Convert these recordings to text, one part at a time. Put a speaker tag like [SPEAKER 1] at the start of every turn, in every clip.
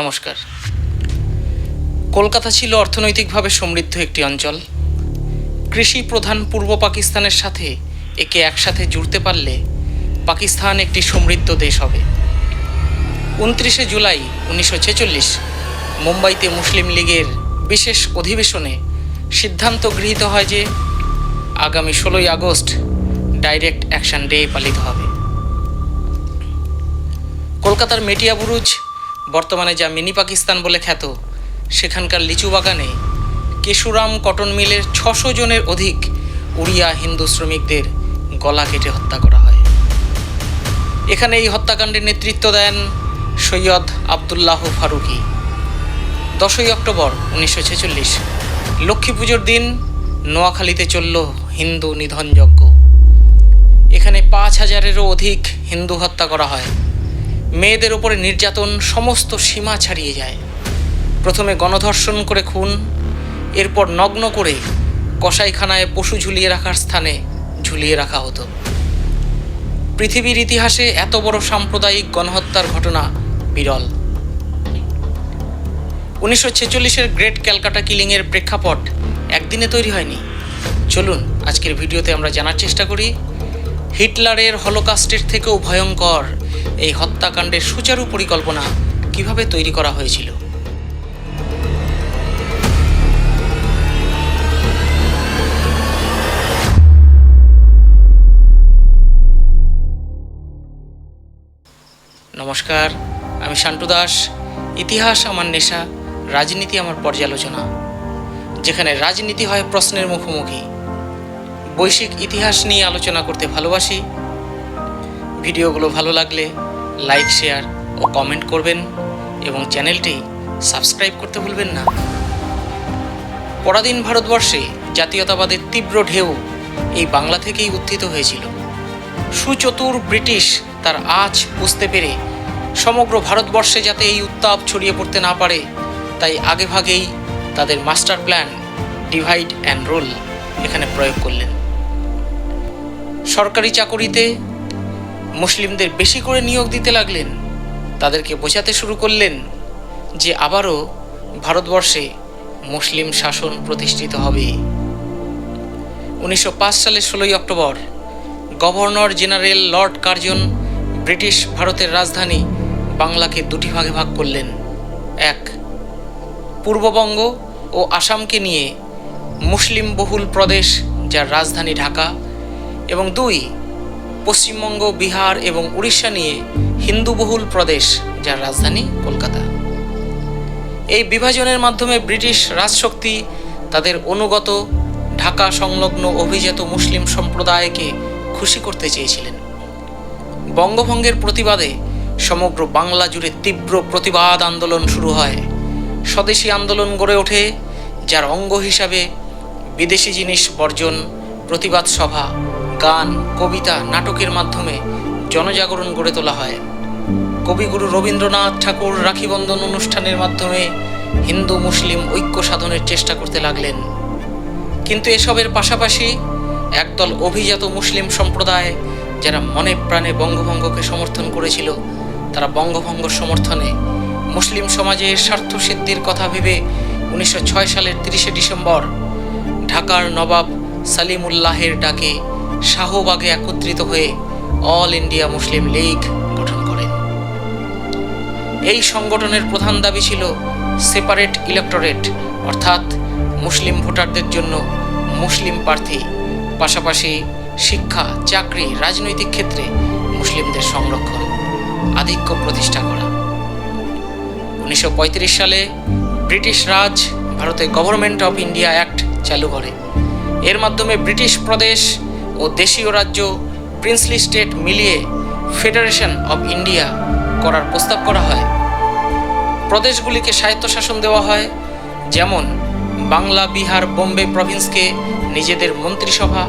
[SPEAKER 1] নমস্কার। কলকাতা ছিল অর্থনৈতিকভাবে সমৃদ্ধ একটি অঞ্চল। কৃষি প্রধান পূর্ব পাকিস্তানের সাথে একে একসাথে জুড়তে পারলে পাকিস্তান একটি সমৃদ্ধ দেশ হবে। উনত্রিশে জুলাই উনিশশো ছেচল্লিশ মুম্বাইতে মুসলিম লীগের বিশেষ অধিবেশনে সিদ্ধান্ত গৃহীত হয় যে আগামী ষোলোই আগস্ট ডাইরেক্ট অ্যাকশন ডে পালিত হবে। কলকাতার মেটিয়া বুরুজ বর্তমানে যা মিনি পাকিস্তান বলে খ্যাত, সেখানকার লিচু বাগানে কেশুরাম কটন মিলের ছশো জনের অধিক উড়িয়া হিন্দু শ্রমিকদের গলা কেটে হত্যা করা হয়। এখানে এই হত্যাকাণ্ডের নেতৃত্ব দেন সৈয়দ আবদুল্লাহ ফারুকি। দশই অক্টোবর উনিশশো ছেচল্লিশ, লক্ষ্মী পুজোর দিন নোয়াখালীতে চলল হিন্দু নিধনযজ্ঞ। এখানে পাঁচ হাজারেরও অধিক হিন্দু হত্যা করা হয়। মেয়েদের উপরে নির্যাতন সমস্ত সীমা ছাড়িয়ে যায়। প্রথমে গণধর্ষণ করে খুন, এরপর নগ্ন করে কসাইখানায় পশু ঝুলিয়ে রাখার স্থানে ঝুলিয়ে রাখা হতো। পৃথিবীর ইতিহাসে এত বড় সাম্প্রদায়িক গণহত্যার ঘটনা বিরল। উনিশশো ছেচল্লিশের গ্রেট ক্যালকাটা কিলিংয়ের প্রেক্ষাপট একদিনে তৈরি হয়নি। চলুন, আজকের ভিডিওতে আমরা জানার চেষ্টা করি, হিটলারের হলোকাস্টের থেকেও ভয়ঙ্কর এই হত্যাকাণ্ডের সুচারু পরিকল্পনা কীভাবে তৈরি করা হয়েছিল? নমস্কার, আমি শান্টু দাস। ইতিহাস আমার নেশা, রাজনীতি আমার পর্যালোচনা। যেখানে রাজনীতি হয় প্রশ্নের মুখোমুখি। বৈশ্বিক ইতিহাস নিয়ে আলোচনা করতে ভালোবাসি ভিডিওগুলো ভালো লাগলে লাইক, শেয়ার ও কমেন্ট করবেন এবং চ্যানেলটি সাবস্ক্রাইব করতে ভুলবেন না। পরাধীন ভারতবর্ষে জাতীয়তাবাদের তীব্র ঢেউ এই বাংলা থেকেই উত্থিত হয়েছিল। সুচতুর ব্রিটিশ তার আজ বুঝতে পেরে সমগ্র ভারতবর্ষে যাতে এই উত্তাপ ছড়িয়ে পড়তে না পারে, তাই আগেভাগেই তাদের master plan divide and rule এখানে প্রয়োগ করলেন। সরকারি চাকরিতে মুসলিমদের বেশি করে নিয়োগ দিতে লাগলেন, তাদেরকে বোঝাতে শুরু করলেন যে আবারও ভারতবর্ষে মুসলিম শাসন প্রতিষ্ঠিত হবে। উনিশশো পাঁচ সালের ষোলোই October, governor general lord Curzon British ভারতের রাজধানী বাংলাকে দুটি ভাগে ভাগ করলেন। এক, পূর্ববঙ্গ ও আসামকে নিয়ে মুসলিম বহুল প্রদেশ, যার রাজধানী ঢাকা, এবং দুই পশ্চিমবঙ্গ, বিহার এবং উড়িষ্যা নিয়ে হিন্দু বহুল প্রদেশ, যার রাজধানী কলকাতা। এই বিভাজনের মাধ্যমে ব্রিটিশ রাজশক্তি তাদের অনুগত ঢাকা সংলগ্ন অভিজাত মুসলিম সম্প্রদায়কে খুশি করতে চেয়েছিলেন। বঙ্গভঙ্গের প্রতিবাদে সমগ্র বাংলা জুড়ে তীব্র প্রতিবাদ আন্দোলন শুরু হয়। স্বদেশী আন্দোলন গড়ে ওঠে, যার অঙ্গ হিসাবে বিদেশি জিনিস বর্জন প্রতিবাদ সভা গান, কবিতা, নাটকের মাধ্যমে জনজাগরণ গড়ে তোলা হয়। কবিগুরু রবীন্দ্রনাথ ঠাকুর রাখিবন্ধন অনুষ্ঠানের মাধ্যমে হিন্দু মুসলিম ঐক্য সাধনের চেষ্টা করতে লাগলেন। কিন্তু এসবের পাশাপাশি একদল অভিজাত মুসলিম সম্প্রদায় যারা মনে প্রাণে বঙ্গভঙ্গকে সমর্থন করেছিল, তারা বঙ্গভঙ্গ সমর্থনে মুসলিম সমাজের স্বার্থ সিদ্ধির কথা ভেবে উনিশশো ছয় সালের তিরিশে ডিসেম্বর ঢাকার নবাব সালিমুল্লাহের ডাকে শাহবাগে একত্রিত হয়ে অল ইন্ডিয়া মুসলিম লীগ গঠন করেন। এই সংগঠনের প্রধান দাবি ছিল সেপারেট ইলেকটোরেট, অর্থাৎ মুসলিম ভোটারদের জন্য মুসলিম প্রার্থী, পাশাপাশি শিক্ষা, চাকরি, রাজনৈতিক ক্ষেত্রে মুসলিমদের সংরক্ষণ, আধিক্য প্রতিষ্ঠা করা। উনিশশো পঁয়ত্রিশ সালে ব্রিটিশ রাজ ভারতে গভর্নমেন্ট অফ ইন্ডিয়া অ্যাক্ট চালু করে। এর মাধ্যমে ব্রিটিশ প্রদেশ ও দেশীয় রাজ্য প্রিন্সলি স্টেট মিলিয়ে ফেডারেশন অব ইন্ডিয়া করার প্রস্তাব করা হয়। প্রদেশগুলিকে স্বায়ত্তশাসন দেওয়া হয়, যেমন বাংলা, বিহার, বোম্বে প্রভিন্সকে নিজেদের মন্ত্রিসভা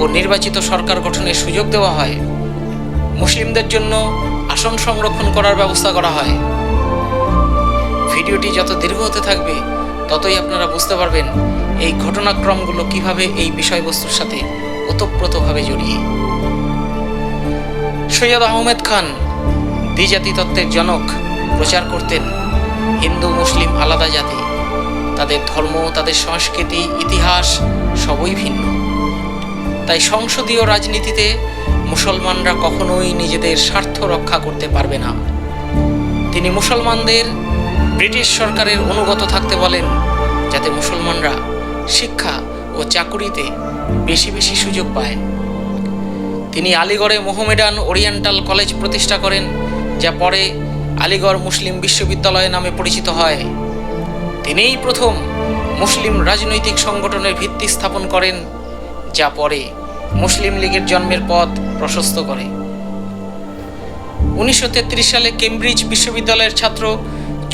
[SPEAKER 1] ও নির্বাচিত সরকার গঠনের সুযোগ দেওয়া হয়। মুসলিমদের জন্য আসন সংরক্ষণ করার ব্যবস্থা করা হয়। ভিডিওটি যত দীর্ঘ হতে থাকবে, ততই আপনারা বুঝতে পারবেন এই ঘটনাক্রমগুলো কীভাবে এই বিষয়বস্তুর সাথে ওতপ্রোতভাবে জড়িয়ে। সৈয়দ আহমেদ খান, দ্বিজাতি তত্ত্বের জনক, প্রচার করতেন হিন্দু, মুসলিম, আলাদা জাতি। তাদের ধর্ম, তাদের সংস্কৃতি, ইতিহাস সবই ভিন্ন। তাই সংসদীয় রাজনীতিতে মুসলমানরা কখনোই নিজেদের স্বার্থ রক্ষা করতে পারবে না। তিনি মুসলমানদের ব্রিটিশ সরকারের অনুগত থাকতে বলেন, যাতে মুসলমানরা শিক্ষা ও চাকুরিতে বেশি বেশি সুযোগ পায়। তিনি আলিগড়ে মোহামেডান ওরিয়েন্টাল কলেজ প্রতিষ্ঠা করেন, যা পরে আলিগড় মুসলিম বিশ্ববিদ্যালয় নামে পরিচিত হয়। তিনিই প্রথম মুসলিম রাজনৈতিক সংগঠনের ভিত্তি স্থাপন করেন, যা পরে মুসলিম লীগের জন্মের পথ প্রশস্ত করে। উনিশশো তেত্রিশ সালে কেমব্রিজ বিশ্ববিদ্যালয়ের ছাত্র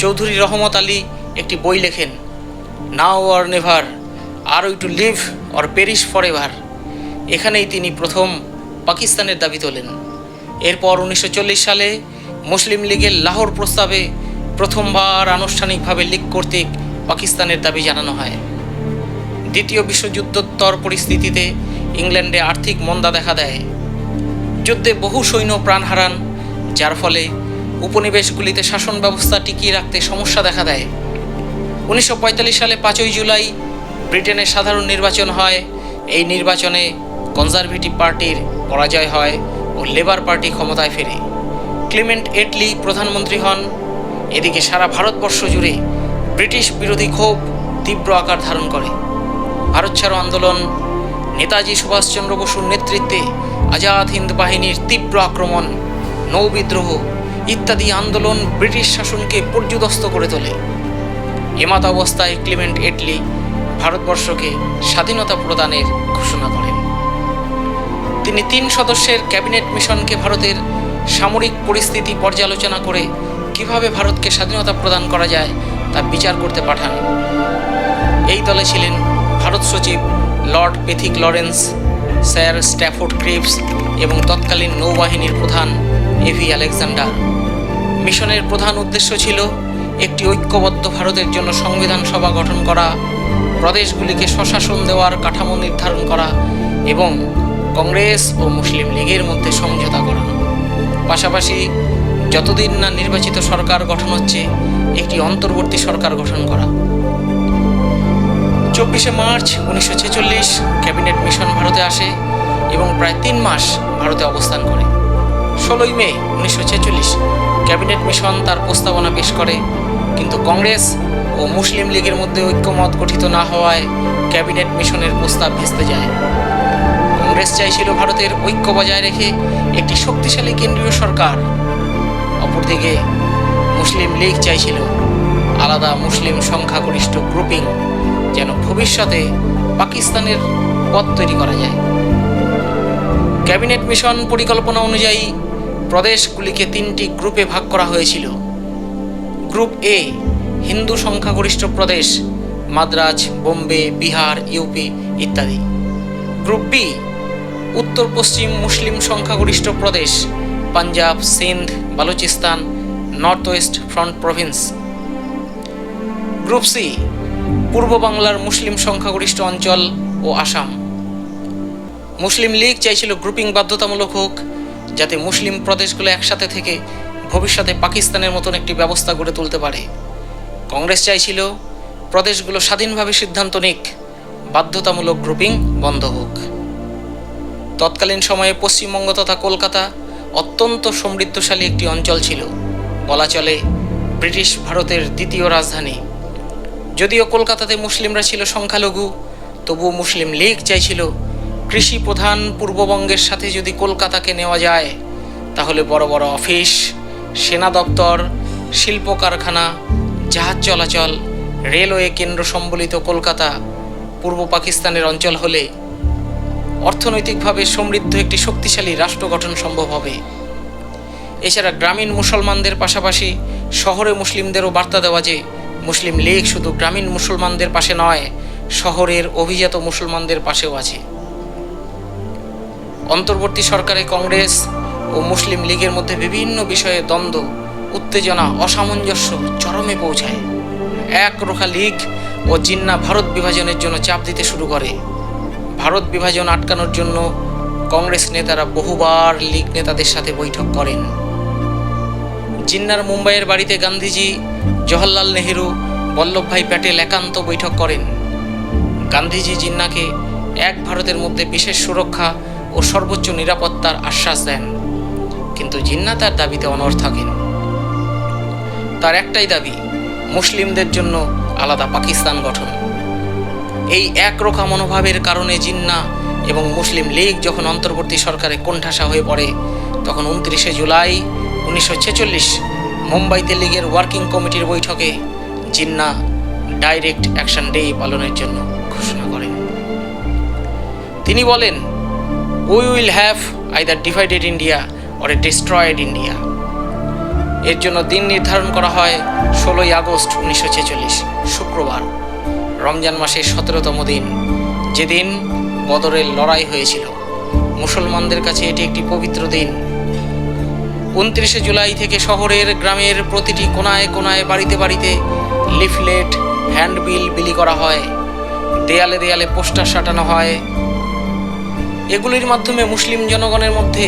[SPEAKER 1] চৌধুরী রহমত আলী একটি বই লেখেন, now or never, are we to live or perish forever ever এখানেই তিনি প্রথম পাকিস্তানের দাবি তোলেন। এরপর উনিশশো চল্লিশ সালে মুসলিম লীগের লাহোর প্রস্তাবে প্রথমবার আনুষ্ঠানিকভাবে লীগ কর্তৃক পাকিস্তানের দাবি জানানো হয়। দ্বিতীয় বিশ্বযুদ্ধোত্তর পরিস্থিতিতে ইংল্যান্ডে আর্থিক মন্দা দেখা দেয়। যুদ্ধে বহু সৈন্য প্রাণ হারান, যার ফলে উপনিবেশগুলিতে শাসন ব্যবস্থা টিকিয়ে রাখতে সমস্যা দেখা দেয়। উনিশশো পঁয়তাল্লিশ সালে পাঁচই জুলাই ব্রিটেনের সাধারণ নির্বাচন হয়, এই নির্বাচনে কনজারভেটিভ পার্টির পরাজয় হয় ও লেবার পার্টি ক্ষমতায় ফেরে। ক্লিমেন্ট এটলি প্রধানমন্ত্রী হন, এদিকে সারা ভারতবর্ষ জুড়ে ব্রিটিশ বিরোধী ক্ষোভ তীব্র আকার ধারণ করে। ভারত ছাড়ো আন্দোলন, নেতাজি সুভাষচন্দ্র বসুর নেতৃত্বে আজাদ হিন্দ বাহিনীর তীব্র আক্রমণ নৌবিদ্রোহ ইত্যাদি আন্দোলন ব্রিটিশ শাসনকে পর্যুদস্ত করে তোলে। এমাত অবস্থায় ক্লিমেন্ট এটলি ভারতবর্ষকে স্বাধীনতা প্রদানের ঘোষণা করেন। তিনি তিন সদস্যের ক্যাবিনেট মিশনকে ভারতের সামরিক পরিস্থিতি পর্যালোচনা করে কীভাবে ভারতকে স্বাধীনতা প্রদান করা যায় তা বিচার করতে পাঠান। এই দলে ছিলেন ভারত সচিব lord Pethick Lawrence, sir Stafford Cripps এবং তৎকালীন নৌবাহিনীর প্রধান এভি আলেকজান্ডার। মিশনের প্রধান উদ্দেশ্য ছিল একটি ঐক্যবদ্ধ ভারতের জন্য সংবিধান সভা গঠন করা প্রদেশগুলিকে স্বশাসন দেওয়ার কাঠামো নির্ধারণ করা এবং কংগ্রেস ও মুসলিম লীগের মধ্যে সমঝোতা করানো। পাশাপাশি যতদিন না নির্বাচিত সরকার গঠন হচ্ছে, একটি অন্তর্বর্তী সরকার গঠন করা। চব্বিশে মার্চ উনিশশো ছেচল্লিশ ক্যাবিনেট মিশন ভারতে আসে এবং প্রায় তিন মাস ভারতে অবস্থান করে। ষোলোই মে উনিশশো ছেচল্লিশ ক্যাবিনেট মিশন তার প্রস্তাবনা পেশ করে কিন্তু কংগ্রেস ও মুসলিম লীগের মধ্যে ঐক্যমত গঠিত না হওয়ায় ক্যাবিনেট মিশনের প্রস্তাব ভেস্তে যায়। কংগ্রেস চাইছিল ভারতের ঐক্য বজায় রেখে একটি শক্তিশালী কেন্দ্রীয় সরকার। অপরদিকে, মুসলিম লীগ চাইছিল আলাদা মুসলিম সংখ্যাগরিষ্ঠ গ্রুপিং যেন ভবিষ্যতে পাকিস্তানের পথ তৈরি করা যায়। ক্যাবিনেট মিশন পরিকল্পনা অনুযায়ী প্রদেশগুলিকে তিনটি গ্রুপে ভাগ করা হয়েছিল। গ্রুপ এ, হিন্দু সংখ্যাগরিষ্ঠ প্রদেশ, মাদ্রাজ, বোম্বে, বিহার, ইউপি ইত্যাদি। গ্রুপ বি, উত্তর পশ্চিম মুসলিম সংখ্যাগরিষ্ঠ প্রদেশ, Punjab, Sindh, Baluchistan, north west frontier province. Group C, পূর্ব বাংলার মুসলিম সংখ্যাগরিষ্ঠ অঞ্চল ও আসাম। মুসলিম লীগ চাইছিল গ্রুপিং বাধ্যতামূলক হোক, যাতে মুসলিম প্রদেশগুলো একসাথে থেকে ভবিষ্যতে পাকিস্তানের মতন একটি ব্যবস্থা গড়ে তুলতে পারে। কংগ্রেস চাইছিল, প্রদেশগুলো স্বাধীনভাবে সিদ্ধান্ত নিক, বাধ্যতামূলক গ্রুপিং বন্ধ হোক। তৎকালীন সময়ে পশ্চিমবঙ্গ তথা কলকাতা অত্যন্ত সমৃদ্ধশালী একটি অঞ্চল ছিল। বলা চলে, ব্রিটিশ ভারতের দ্বিতীয় রাজধানী। যদিও কলকাতাতে মুসলিমরা ছিল সংখ্যালঘু, তবুও মুসলিম লীগ চাইছিল, কৃষি প্রধান পূর্ববঙ্গের সাথে যদি কলকাতাকে নেওয়া যায়, তাহলে বড় বড় অফিস সেনা দপ্তর শিল্প কারখানা জাহাজ চলাচল, রেলওয়ে কেন্দ্র সম্বলিত কলকাতা, পূর্ব পাকিস্তানের অঞ্চল হলে অর্থনৈতিকভাবে সমৃদ্ধ একটি শক্তিশালী রাষ্ট্র গঠন সম্ভব হবে। এছাড়া গ্রামীণ মুসলমানদের পাশাপাশি শহরে মুসলিমদেরও বার্তা দেওয়া যে মুসলিম লীগ শুধু গ্রামীণ মুসলমানদের পাশে নয়, শহরের অভিজাত মুসলমানদের পাশেও আছে। অন্তর্বর্তী সরকারে কংগ্রেস ও মুসলিম লীগের মধ্যে বিভিন্ন বিষয়ে দ্বন্দ্ব, উত্তেজনা, অসামঞ্জস্য চরমে পৌঁছায়। এক রোখা লীগ ও জিন্না ভারত বিভাজনের জন্য চাপ দিতে শুরু করে। ভারত বিভাজন আটকানোর জন্য কংগ্রেস নেতারা বহুবার লীগ নেতাদের সাথে বৈঠক করেন। জিন্নার মুম্বাইয়ের বাড়িতে গান্ধীজি, জওহরলাল নেহেরু, বল্লভভাই প্যাটেল একান্ত বৈঠক করেন। গান্ধীজি জিন্নাকে এক ভারতের মধ্যে বিশেষ সুরক্ষা ও সর্বোচ্চ নিরাপত্তার আশ্বাস দেন। কিন্তু জিন্না তার দাবিতে থাকেন। তার একটাই দাবি, মুসলিমদের জন্য আলাদা পাকিস্তান গঠন। এই একরোখা মনোভাবের কারণে জিন্না এবং মুসলিম লীগ যখন অন্তর্বর্তী সরকারে কোণঠাসা হয়ে পড়ে, তখন উনত্রিশে জুলাই উনিশশো ছেচল্লিশ মুম্বাইতে লীগের ওয়ার্কিং কমিটির বৈঠকে জিন্না ডাইরেক্ট অ্যাকশন ডে পালনের জন্য ঘোষণা করেন। তিনি বলেন we will have either divided India or destroyed India এর জন্য দিন নির্ধারণ করা হয় ষোলোই আগস্ট উনিশশো ছেচল্লিশ, শুক্রবার, রমজান মাসের সতেরোতম দিন। যেদিন বদরের লড়াই হয়েছিল। মুসলমানদের কাছে এটি একটি পবিত্র দিন। উনত্রিশে জুলাই থেকে শহরের গ্রামের প্রতিটি কোনায় কোনায় বাড়িতে বাড়িতে লিফলেট, হ্যান্ডবিল বিলি করা হয়। দেয়ালে দেয়ালে পোস্টার সাটানো হয়। এগুলির মাধ্যমে মুসলিম জনগণের মধ্যে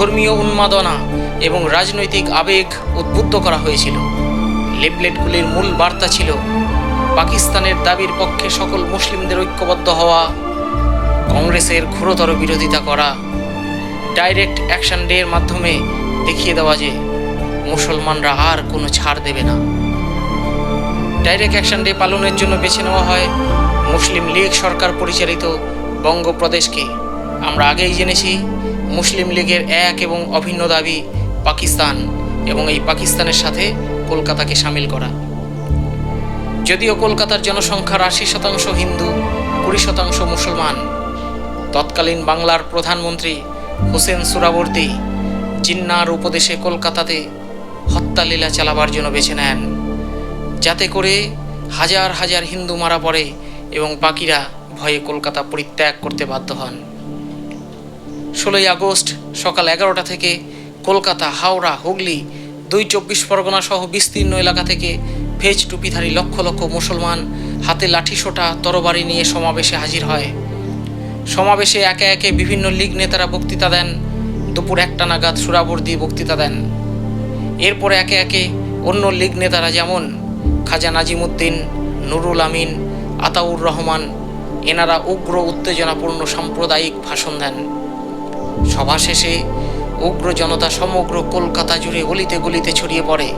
[SPEAKER 1] ধর্মীয় উন্মাদনা এবং রাজনৈতিক আবেগ উদ্বুদ্ধ করা হয়েছিল। লিফলেটগুলির মূল বার্তা ছিল, পাকিস্তানের দাবির পক্ষে সকল মুসলিমদের ঐক্যবদ্ধ হওয়া, কংগ্রেসের ঘোরতর বিরোধিতা করা, ডাইরেক্ট অ্যাকশন ডে এর মাধ্যমে দেখিয়ে দেওয়া যে মুসলমানরা আর কোনো ছাড় দেবে না। ডাইরেক্ট অ্যাকশন ডে পালনের জন্য বেছে নেওয়া হয় মুসলিম লীগ সরকার পরিচালিত বঙ্গপ্রদেশকে। আমরা আগেই জেনেছি মুসলিম লীগের এক এবং অভিন্ন দাবি পাকিস্তান এবং এই পাকিস্তানের সাথে কলকাতাকে সামিল করা। যদিও কলকাতার জনসংখ্যার আশি শতাংশ হিন্দু, কুড়ি শতাংশ মুসলমান, তৎকালীন বাংলার প্রধানমন্ত্রী হোসেন সুরাবর্তী জিন্নার উপদেশে কলকাতাতে হত্যালীলা চালাবার জন্য বেছে নেন। যাতে করে হাজার হাজার হিন্দু মারা পড়ে এবং বাকিরা ভয়ে কলকাতা পরিত্যাগ করতে বাধ্য হন। ষোলোই আগস্ট সকাল এগারোটা থেকে কলকাতা, হাওড়া, হুগলি, দুই চব্বিশ পরগনা সহ বিস্তীর্ণ এলাকা থেকে ফেজ টুপিধারী লক্ষ লক্ষ মুসলমান হাতে লাঠি সোটা তরবারি নিয়ে সমাবেশে হাজির হয়। সমাবেশে একে একে বিভিন্ন লীগ নেতারা বক্তৃতা দেন। দুপুর একটা নাগাদ সুরাবর্দি বক্তৃতা দেন। এরপরে একে একে অন্য লীগ নেতারা যেমন খাজা নাজিমুদ্দিন, নুরুল আমিন, আতাউর রহমান, এনারা উগ্র উত্তেজনাপূর্ণ সাম্প্রদায়িক ভাষণ দেন। সভা শেষে উগ্র জনতা সমগ্র কলকাতা জুড়ে গলিতে গলিতে ছড়িয়ে পড়ে।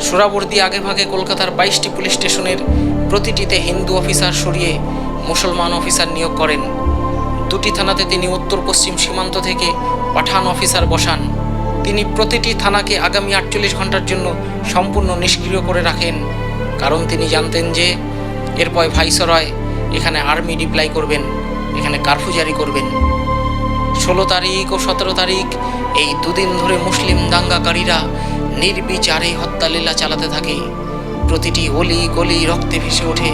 [SPEAKER 1] সোরাবর্দী আগেভাগে কলকাতার বাইশটি পুলিশ স্টেশনের প্রতিটিতে হিন্দু অফিসার সরিয়ে মুসলমান অফিসার নিয়োগ করেন। দুটি থানাতে তিনি উত্তর পশ্চিম সীমান্ত থেকে পাঠান অফিসার বসান। তিনি প্রতিটি থানাকে আগামী আটচল্লিশ ঘণ্টার জন্য সম্পূর্ণ নিষ্ক্রিয় করে রাখেন। কারণ তিনি জানতেন যে এরপর ভাইসরয় এখানে আর্মি ডিপ্লাই করবেন, এখানে কারফিউ জারি করবেন। ষোলো তারিখ ও সতেরো তারিখ, এই দুদিন ধরে মুসলিম দাঙ্গাকারীরা নির্বিচারে হত্যালীলা চালাতে থাকে। প্রতিটি অলি গলি রক্তে ভেসে ওঠে।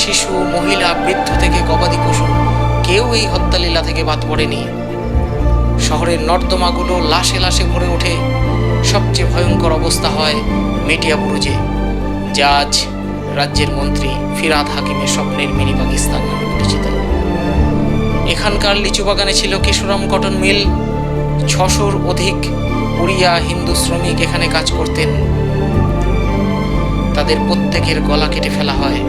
[SPEAKER 1] শিশু, মহিলা, বৃদ্ধ থেকে গবাদি পশু, কেউ এই হত্যালীলা থেকে বাদ পড়েনি। শহরের নর্দমাগুলো লাশে লাশে ভরে ওঠে। সবচেয়ে ভয়ঙ্কর অবস্থা হয় মেটিয়া বুরুজে, যা আজ রাজ্যের মন্ত্রী ফিরাদ হাকিমের স্বপ্নের মিনি পাকিস্তান নামে পরিচিত। এখানকার লিচু বাগানে ছিল কেশরাম কটন মিল। ছশোর অধিক উড়িয়া হিন্দু শ্রমিক এখানে কাজ করতেন। তাদের প্রত্যেকের গলা কেটে ফেলা হয়।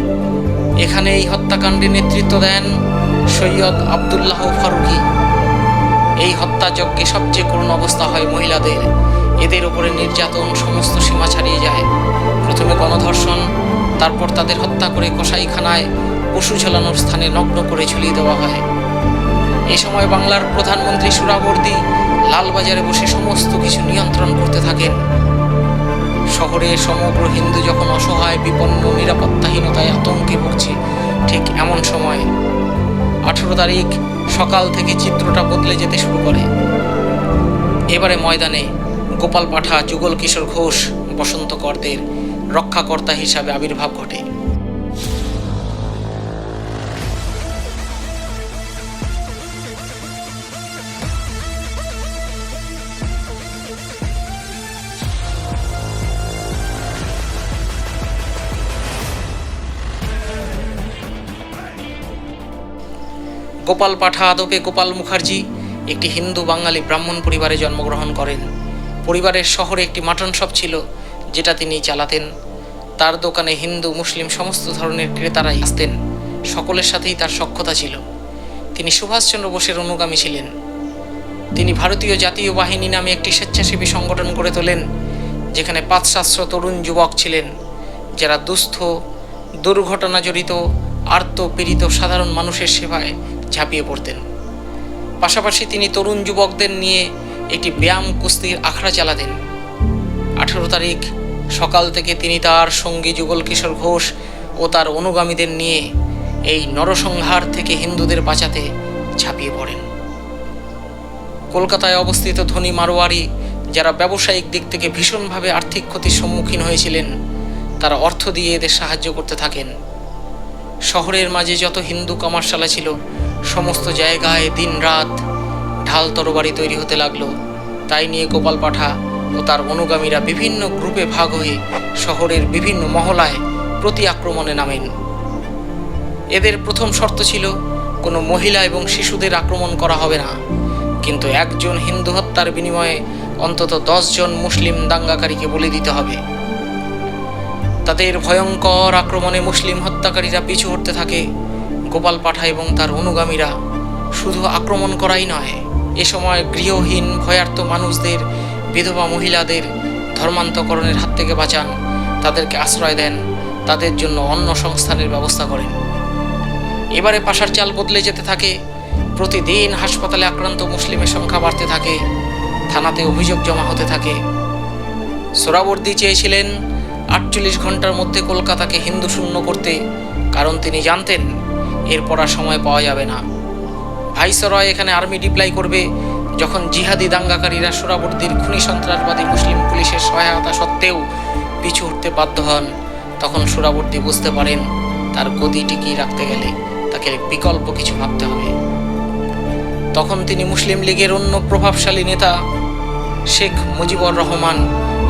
[SPEAKER 1] এখানে এই হত্যাকাণ্ডে নেতৃত্ব দেন সৈয়দ আবদুল্লাহ ফারুকি। এই হত্যাযজ্ঞে সবচেয়ে করুণ অবস্থা হয় মহিলাদের। এদের উপরে নির্যাতন সমস্ত সীমা ছাড়িয়ে যায়। প্রথমে গণধর্ষণ, তারপর তাদের হত্যা করে কসাইখানায় পশু ঝোলানোর স্থানে নগ্ন করে ঝুলিয়ে দেওয়া হয়। এ সময় বাংলার প্রধানমন্ত্রী সুরাবর্দী লালবাজারে বসে সমস্ত কিছু নিয়ন্ত্রণ করতে থাকেন। শহরে সমগ্র হিন্দু যখন অসহায়, বিপন্ন, নিরাপত্তাহীনতায় আতঙ্কে ভুগছে, ঠিক এমন সময় আঠেরো তারিখ সকাল থেকে চিত্রটা বদলে যেতে শুরু করে। এবারে ময়দানে গোপাল পাঠা যুগল কিশোর ঘোষ বসন্ত করদের রক্ষাকর্তা হিসাবে আবির্ভাব ঘটে। গোপাল পাঠা আদপে গোপাল মুখার্জি, একটি হিন্দু বাঙালি ব্রাহ্মণ পরিবারে জন্মগ্রহণ করেন। পরিবারের শহরে একটি মাটন শপ ছিল, যেটা তিনি চালাতেন। তার দোকানে হিন্দু, মুসলিম সমস্ত ধরনের ক্রেতারাই আসতেন। সকলের সাথেই তার সখ্যতা ছিল। তিনি সুভাষচন্দ্র বোসের অনুগামী ছিলেন। তিনি ভারতীয় জাতীয় বাহিনী নামে একটি স্বেচ্ছাসেবী সংগঠন গড়ে তোলেন, যেখানে পাঁচ সাতশো তরুণ যুবক ছিলেন, যারা দুস্থ দুর্ঘটনা জড়িত আর্ত পীড়িত সাধারণ মানুষের সেবায় ঝাঁপিয়ে পড়তেন। পাশাপাশি তিনি তরুণ যুবকদের নিয়ে একটি ব্যায়াম কুস্তির আখড়া চালাতেন। আঠেরো তারিখ সকাল থেকে তিনি তার সঙ্গী যুগল কিশোর ঘোষ ও তার অনুগামীদের নিয়ে এই নরসংহার থেকে হিন্দুদের বাঁচাতে ঝাঁপিয়ে পড়েন। কলকাতায় অবস্থিত ধনী মারোয়ারি যারা ব্যবসায়িক দিক থেকে ভীষণভাবে আর্থিক ক্ষতির সম্মুখীন হয়েছিলেন, তারা অর্থ দিয়ে এদের সাহায্য করতে থাকেন। শহরের মাঝে যত হিন্দু কামারশালা ছিল সমস্ত জায়গায় দিন রাত ঢাল তরবারি তৈরি হতে লাগল। তাই নিয়ে গোপাল পাঠা ও তার অনুগামীরা বিভিন্ন গ্রুপে ভাগ হয়ে শহরের বিভিন্ন মহলায় প্রতি আক্রমণে নামেন। এদের প্রথম শর্ত ছিল, কোনো মহিলা এবং শিশুদের আক্রমণ করা হবে না। কিন্তু একজন হিন্দু হত্যার বিনিময়ে অন্তত জন মুসলিম দাঙ্গাকারীকে বলি দিতে হবে। তাদের ভয়ঙ্কর আক্রমণে মুসলিম হত্যাকারীরা পিছু হটতে থাকে। গোপাল পাঠা এবং তার অনুগামীরা শুধু আক্রমণ করাই নয়, এ সময় গৃহহীন, ভয়ার্ত মানুষদের, বিধবা মহিলাদের ধর্মান্তকরণের হাত থেকে বাঁচান, তাদেরকে আশ্রয় দেন, তাদের জন্য অন্য সংস্থানের ব্যবস্থা করেন। এবারে পাশার চাল বদলে যেতে থাকে, প্রতিদিন হাসপাতালে আক্রান্ত মুসলিমের সংখ্যা বাড়তে থাকে, থানাতে অভিযোগ জমা হতে থাকে। সোরাবর্দি চেয়েছিলেন, আটচল্লিশ ঘণ্টার মধ্যে কলকাতাকে হিন্দু শূন্য করতে, কারণ তিনি জানতেন এরপর আর সময় পাওয়া যাবে না। ভাইসরয় এখানে আর্মি ডিপ্লাই করবে, যখন জিহাদি দাঙ্গাকারীরা সোরাবর্দির খুনি সন্ত্রাসবাদী মুসলিম পুলিশের সহায়তা সত্ত্বেও পিছু উঠতে বাধ্য হন। তখন সোরাবর্দি বুঝতে পারেন, তার গদি টিকিয়ে রাখতে গেলে তাকে বিকল্প কিছু ভাবতে হবে। তখন তিনি মুসলিম লীগের অন্য প্রভাবশালী নেতা শেখ মুজিবুর রহমান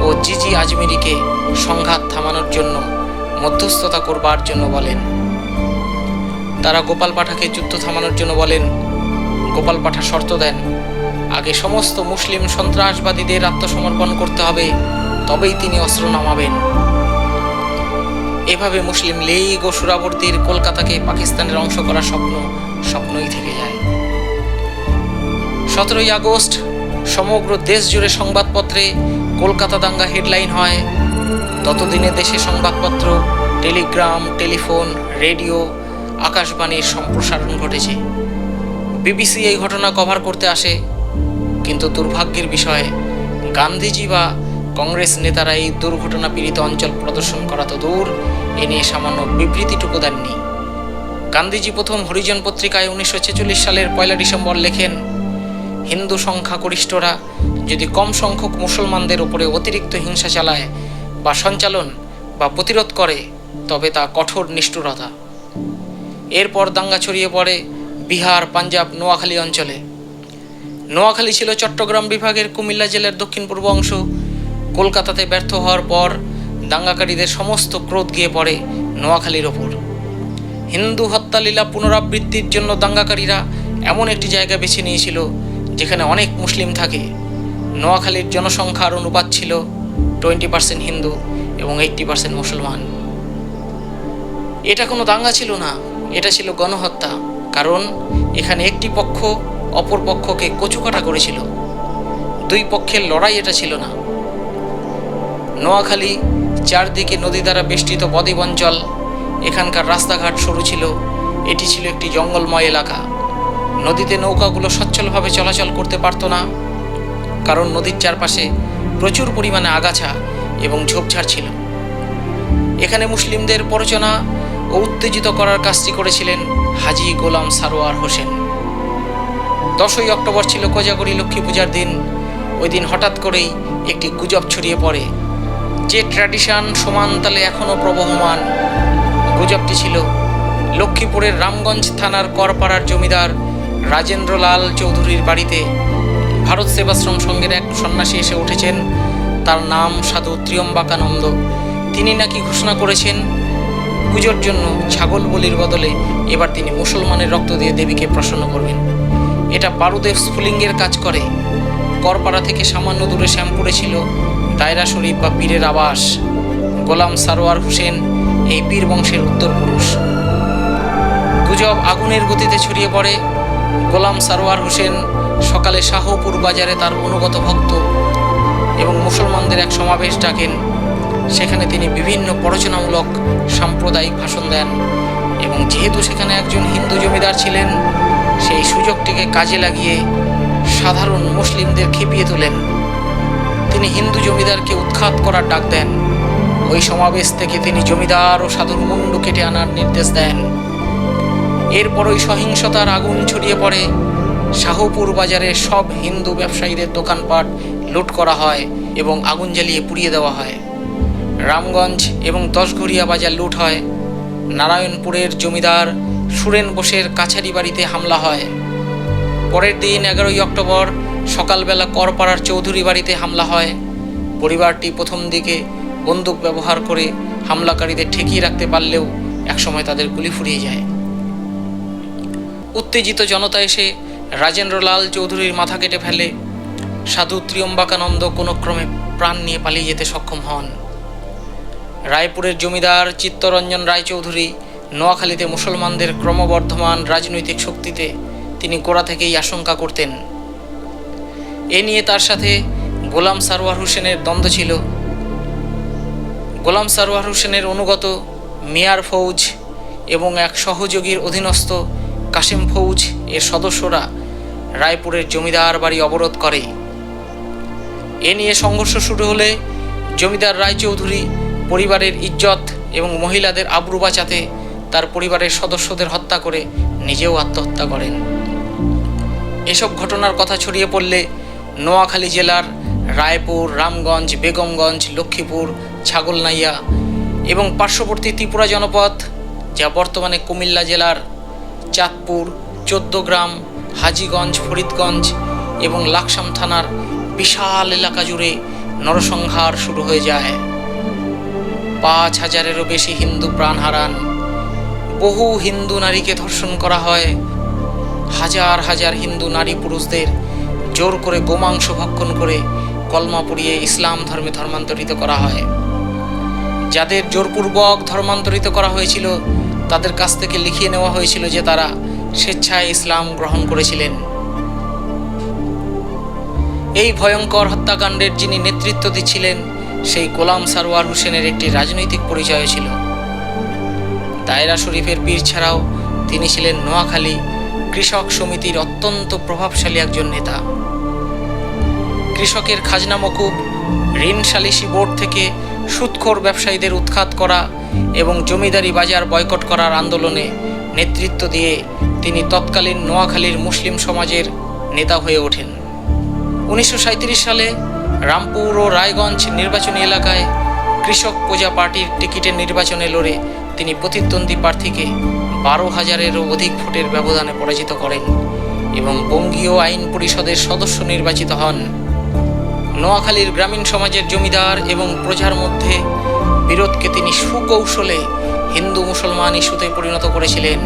[SPEAKER 1] ও জিজি আজমেরিকে সংঘাত থামানোর জন্য মধ্যস্থতা করবার জন্য বলেন। তারা গোপাল পাঠাকে যুদ্ধ থামানোর জন্য বলেন গোপাল পাঠা শর্ত দেন, আগে সমস্ত মুসলিম সন্ত্রাসবাদীদের আত্মসমর্পণ করতে হবে, তবেই তিনি অস্ত্র নামাবেন। এভাবে মুসলিম লীগ ও সুরাবর্তীর কলকাতাকে পাকিস্তানের অংশ করার স্বপ্ন স্বপ্নই থেকে যায়। সতেরোই আগস্ট, সমগ্র দেশ জুড়ে সংবাদপত্রে কলকাতা দাঙ্গা হেডলাইন হয়। ততদিনে দেশে সংবাদপত্র, টেলিগ্রাম, টেলিফোন, রেডিও আকাশবাণীর সম্প্রসারণ ঘটেছে। বিবিসি এই ঘটনা কভার করতে আসে, কিন্তু দুর্ভাগ্যের বিষয়ে, গান্ধীজি বা কংগ্রেস নেতারা এই দুর্ঘটনা পীড়িত অঞ্চল প্রদর্শন করা তো দূর, এ নিয়ে সামান্য বিবৃতিটুকু দেননি। গান্ধীজি প্রথম হরিজন পত্রিকায় উনিশশো ছেচল্লিশ সালের পয়লা ডিসেম্বর লেখেন, হিন্দু সংখ্যাগরিষ্ঠরা যদি কম সংখ্যক মুসলমানদের উপরে অতিরিক্ত হিংসা চালায় বা সঞ্চালন বা প্রতিরোধ করে, তবে তা কঠোর নিষ্ঠুরতা। এরপর দাঙ্গা ছড়িয়ে পড়ে বিহার, পাঞ্জাব, নোয়াখালী অঞ্চলে। নোয়াখালী ছিল চট্টগ্রাম বিভাগের কুমিল্লা জেলার দক্ষিণ পূর্ব অংশ। কলকাতাতে ব্যর্থ হওয়ার পর দাঙ্গাকারীদের সমস্ত ক্রোধ গিয়ে পড়ে নোয়াখালীর ওপর। হিন্দু হত্যালীলা পুনরাবৃত্তির জন্য দাঙ্গাকারীরা এমন একটি জায়গা বেছে নিয়েছিল যেখানে অনেক মুসলিম থাকে। নোয়াখালীর জনসংখ্যার অনুপাত ছিল টোয়েন্টি পার্সেন্ট হিন্দু এবং এইট্টি পার্সেন্ট মুসলমান। এটা কোনো দাঙ্গা ছিল না। এটা ছিল গণহত্যা, কারণ এখানে একটি পক্ষ অপর পক্ষকে কচুকাটা করেছিল। দুই পক্ষের লড়াই এটা ছিল না। নোয়াখালী চারদিকে নদী দ্বারা বেষ্টিত বদ্বীপ অঞ্চল এখানকার রাস্তাঘাট সরু ছিল, এটি ছিল একটি জঙ্গলময় এলাকা। নদীতে নৌকাগুলো সচ্ছলভাবে চলাচল করতে পারতো না, কারণ নদীর চারপাশে প্রচুর পরিমাণে আগাছা এবং ঝোপঝাড় ছিল। এখানে মুসলিমদের প্ররোচনা উত্তেজিত করার কাজটি করেছিলেন হাজি গোলাম সারোয়ার হোসেন। দশই অক্টোবর ছিল কোজাগরি লক্ষ্মী পূজার দিন। ওই দিন হঠাৎ করেই একটি গুজব ছড়িয়ে পড়ে। যে ট্র্যাডিশন সমান তালে এখনও প্রবহমান, গুজবটি ছিল লক্ষ্মীপুরের রামগঞ্জ থানার করপাড়ার জমিদার রাজেন্দ্রলাল চৌধুরীর বাড়িতে। ভারত সেবাশ্রম সঙ্গের এক সন্ন্যাসী এসে উঠেছেন। তার নাম সাধু ত্রিয়ম্বাকানন্দ। তিনি নাকি ঘোষণা করেছেন পুজোর জন্য ছাগল বলির বদলে এবার তিনি মুসলমানের রক্ত দিয়ে দেবীকে প্রসন্ন করবেন। এটা বারুদের স্ফুলিঙ্গের কাজ করে। করপাড়া থেকে সামান্য দূরে শ্যামপুরে ছিল দায়রা শরীফ বা পীরের আবাস। গোলাম সারোয়ার হোসেন এই পীর বংশের উত্তরপুরুষ গুজব আগুনের গতিতে ছড়িয়ে পড়ে। গোলাম সারোয়ার হোসেন সকালে শাহপুর বাজারে তার অনুগত ভক্ত এবং মুসলমানদের এক সমাবেশ ডাকেন সেখানে তিনি বিভিন্ন প্ররোচনামূলক সাম্প্রদায়িক ভাষণ দেন এবং যেহেতু সেখানে একজন হিন্দু জমিদার ছিলেন, সেই সুযোগটিকে কাজে লাগিয়ে সাধারণ মুসলিমদের খেপিয়ে তোলেন। তিনি হিন্দু জমিদারকে উৎখাত করার ডাক দেন। ওই সমাবেশ থেকে তিনি জমিদার ও সাধুর মুন্ডু কেটে আনার নির্দেশ দেন। এরপর ওই সহিংসতার আগুন ছড়িয়ে পড়ে। শাহপুর বাজারে সব হিন্দু ব্যবসায়ীদের দোকানপাট লুট করা হয় এবং আগুন জ্বালিয়ে পুড়িয়ে দেওয়া হয়। রামগঞ্জ এবং দশঘরিয়া বাজার লুট হয়। নারায়ণপুরের জমিদার সুরেন বোসের কাছারি বাড়িতে হামলা হয়। পরের দিন এগারোই অক্টোবর সকালবেলা করপাড়ার চৌধুরী বাড়িতে হামলা হয়। পরিবারটি প্রথম দিকে বন্দুক ব্যবহার করে হামলাকারীদের ঠেকিয়ে রাখতে পারলেও একসময় তাদের গুলি ফুরিয়ে যায়। উত্তেজিত জনতা এসে রাজেন্দ্রলাল চৌধুরীর মাথা কেটে ফেলে। সাধু ত্রিয়ম্বাকানন্দ কোনো ক্রমে প্রাণ নিয়ে পালিয়ে যেতে সক্ষম হন। রায়পুরের জমিদার চিত্তরঞ্জন রায়চৌধুরী নোয়াখালীতে মুসলমানদের ক্রমবর্ধমান রাজনৈতিক শক্তিতে তিনি গোড়া থেকেই আশঙ্কা করতেন। এ নিয়ে তার সাথে গোলাম সারোয়ার হোসেনের দ্বন্দ্ব ছিল। গোলাম সারোয়ার হোসেনের অনুগত মিয়ার ফৌজ এবং এক সহযোগীর অধীনস্থ কাশেম ফৌজ এর সদস্যরা রায়পুরের জমিদার বাড়ি অবরোধ করে। এ নিয়ে সংঘর্ষ শুরু হলে জমিদার রায়চৌধুরী পরিবারের ইজ্জত এবং মহিলাদের আবরু বাঁচাতে তার পরিবারের সদস্যদের হত্যা করে নিজেও আত্মহত্যা করেন। এসব ঘটনার কথা ছড়িয়ে পড়লে নোয়াখালী জেলার রায়পুর, রামগঞ্জ, বেগমগঞ্জ, লক্ষ্মীপুর, ছাগলনাইয়া এবং পার্শ্ববর্তী ত্রিপুরা জনপদ, যা বর্তমানে কুমিল্লা জেলার চাঁদপুর, চোদ্দগ্রাম, হাজিগঞ্জ, ফরিদগঞ্জ এবং লাকসাম থানার বিশাল এলাকা জুড়ে নরসংহার শুরু হয়ে যায়। পাঁচ হাজারেরও বেশি হিন্দু প্রাণ হারান। বহু হিন্দু নারীকে ধর্ষণ করা হয়। হাজার হাজার হিন্দু নারী পুরুষদের জোর করে গোমাংস ভক্ষণ করে কলমা পুড়িয়ে ইসলাম ধর্মে ধর্মান্তরিত করা হয়। যাদের জোরপূর্বক ধর্মান্তরিত করা হয়েছিল, তাদের কাছ থেকে লিখিয়ে নেওয়া হয়েছিল যে তারা স্বেচ্ছায় ইসলাম গ্রহণ করেছিলেন। এই ভয়ঙ্কর হত্যাকাণ্ডের যিনি নেতৃত্ব দিচ্ছিলেন সেই গোলাম সারোয়ার হোসেনের একটি রাজনৈতিক পরিচয় ছিল। দায়রা শরীফের পীর ছাড়াও তিনি ছিলেন নোয়াখালী কৃষক সমিতির অত্যন্ত প্রভাবশালী একজন নেতা। কৃষকের খাজনা মকুব, ঋণ সালিসি বোর্ড থেকে সুদখোর ব্যবসায়ীদের উৎখাত করা এবং জমিদারি বাজার বয়কট করার আন্দোলনে নেতৃত্ব দিয়ে তিনি তৎকালীন নোয়াখালীর মুসলিম সমাজের নেতা হয়ে ওঠেন। উনিশশো সাঁইত্রিশ সালে রামপুর ও রায়গঞ্জ নির্বাচনী এলাকায় কৃষক প্রজা পার্টির টিকিটের নির্বাচনে লড়ে তিনি প্রতিদ্বন্দ্বী প্রার্থীকে বারো হাজারেরও অধিক ভোটের ব্যবধানে পরাজিত করেন এবং বঙ্গীয় আইন পরিষদের সদস্য নির্বাচিত হন। নোয়াখালীর গ্রামীণ সমাজের জমিদার এবং প্রজার মধ্যে বিরোধকে তিনি সুকৌশলে হিন্দু মুসলমান ইস্যুতে পরিণত করেছিলেন।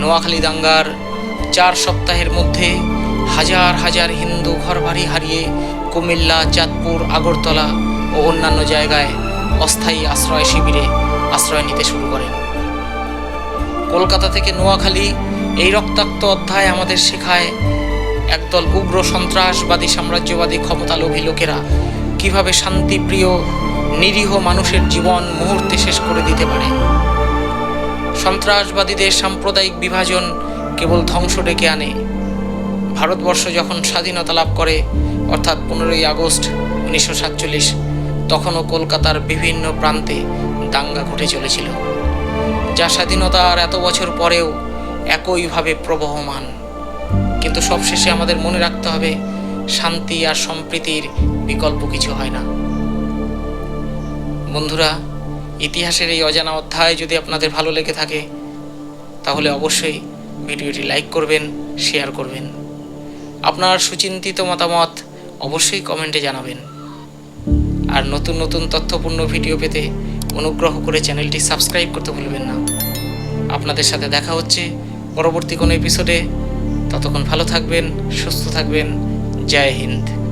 [SPEAKER 1] নোয়াখালী দাঙ্গার চার সপ্তাহের মধ্যে হাজার হাজার হিন্দু ঘরবাড়ি হারিয়ে কুমিল্লা, চাঁদপুর, আগরতলা ও অন্যান্য জায়গায় অস্থায়ী আশ্রয় শিবিরে আশ্রয় নিতে শুরু করেন। কলকাতা থেকে নোয়াখালী এই রক্তাক্ত অধ্যায় আমাদের শেখায় একদল উগ্র সন্ত্রাসবাদী, সাম্রাজ্যবাদী, ক্ষমতালোভী লোকেরা কীভাবে শান্তিপ্রিয়, নিরীহ মানুষের জীবন মুহূর্তে শেষ করে দিতে পারে। সন্ত্রাসবাদীদের সাম্প্রদায়িক বিভাজন কেবল ধ্বংস ডেকে আনে ভারতবর্ষ যখন স্বাধীনতা লাভ করে, অর্থাৎ পনেরোই আগস্ট উনিশশো সাতচল্লিশ, তখনও কলকাতার বিভিন্ন প্রান্তে দাঙ্গা ঘটে চলেছিল, যা স্বাধীনতার এত বছর পরেও একইভাবে প্রবহমান। কিন্তু সবশেষে আমাদের মনে রাখতে হবে, শান্তি আর সম্প্রীতির বিকল্প কিছু হয় না। বন্ধুরা, ইতিহাসের এই অজানা অধ্যায় যদি আপনাদের ভালো লেগে থাকে, তাহলে অবশ্যই ভিডিওটি লাইক করবেন, শেয়ার করবেন। আপনার সুচিন্তিত মতামত অবশ্যই কমেন্টে জানাবেন। আর নতুন নতুন তথ্যপূর্ণ ভিডিও পেতে অনুগ্রহ করে চ্যানেলটি সাবস্ক্রাইব করতে ভুলবেন না। আপনাদের সাথে দেখা হচ্ছে পরবর্তী কোনো এপিসোডে। ততক্ষণ ভালো থাকবেন, সুস্থ থাকবেন। জয় হিন্দ।